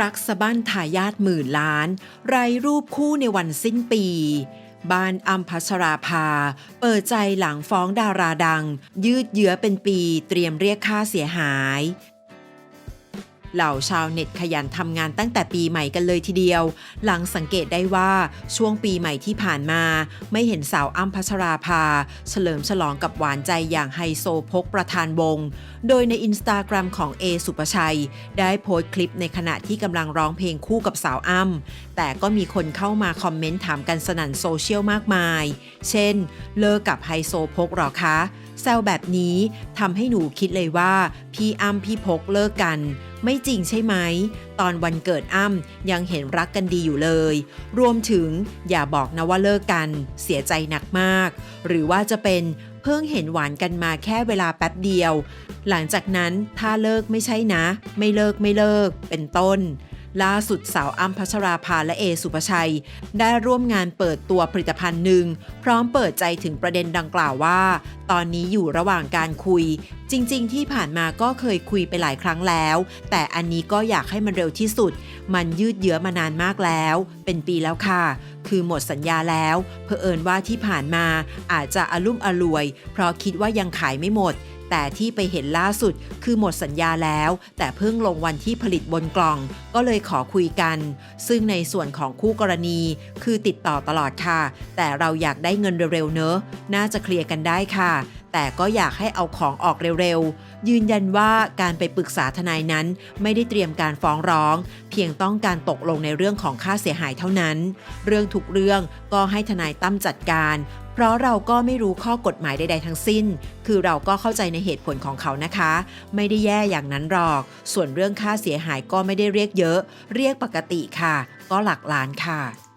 รักสะบั้นทายาทหมื่นล้านไรรูปคู่ในวันสิ้นปี บ้านอัมพัชราภา เปิดใจหลังฟ้องดาราดัง ยืดเยื้อเป็นปีเตรียมเรียกค่าเสียหาย เหล่าชาวเน็ตขยันทำงานตั้งแต่ปีใหม่กันเลยทีเดียว หลังสังเกตได้ว่าช่วงปีใหม่ที่ผ่านมา ไม่เห็นสาวอ้ำพัชราภา เฉลิมฉลองกับหวานใจอย่างไฮโซพกประธานวง โดยในอินสตาแกรมของเอสุปชัย ได้โพสต์คลิปในขณะที่กำลังร้องเพลงคู่กับสาวอ้ำแต่ก็มีคนเข้ามาคอมเมนต์ถามกันสนั่นโซเชียลมากมาย เช่น เลิกกับไฮโซพกหรอคะแซวแบบนี้ทำให้หนูคิดเลยว่าพี่อ้ำพี่พกเลิกกัน ไม่จริงใช่ไหม ตอนวันเกิดอ้ำยังเห็นรักกันดีอยู่เลย รวมถึงอย่าบอกนะว่าเลิกกัน เสียใจหนักมาก หรือว่าจะเป็นเพิ่งเห็นหวานกันมาแค่เวลาแป๊บเดียว หลังจากนั้นถ้าเลิกไม่ใช่นะ ไม่เลิกไม่เลิกเป็นต้น ล่าสุดสาวอ้ำพัชราภาและเอสุปชัย ได้ร่วมงานเปิดตัวผลิตภัณฑ์หนึ่ง พร้อมเปิดใจถึงประเด็นดังกล่าวว่า ตอนนี้อยู่ระหว่างการคุย จริง ๆ ที่ผ่านมาก็เคยคุยไปหลายครั้งแล้ว แต่อันนี้ก็อยากให้มันเร็วที่สุด มันยืดเยื้อมานานมากแล้ว เป็นปีแล้วค่ะ คือหมดสัญญาแล้วเผอิญว่าที่ผ่านมาอาจจะอลุ่มอรวย เพราะคิดว่ายังขายไม่หมด แต่ที่ไปเห็นล่าสุดคือหมดสัญญาแล้ว แต่เพิ่งลงวันที่ผลิตบนกล่อง ก็เลยขอคุยกัน ซึ่งในส่วนของคู่กรณี คือติดต่อตลอดค่ะ แต่เราอยากได้เงินเร็วๆเนอะ น่าจะเคลียร์กันได้ค่ะ แต่ก็อยากให้เอาของออกเร็วๆ ยืนยันว่าการไปปรึกษาทนายนั้น ไม่ได้เตรียมการฟ้องร้อง เพียงต้องการตกลงในเรื่องของค่าเสียหายเท่านั้น เรื่องทุกเรื่องก็ให้ทนายตั้มจัดการ เพราะเราก็ไม่รู้ข้อกฎหมายใดๆทั้งสิ้น คือเราก็เข้าใจในเหตุผลของเขานะคะ ไม่ได้แย่อย่างนั้นหรอก ส่วนเรื่องค่าเสียหายก็ไม่ได้เรียกเยอะ เรียกปกติค่ะ ก็หลักล้านค่ะ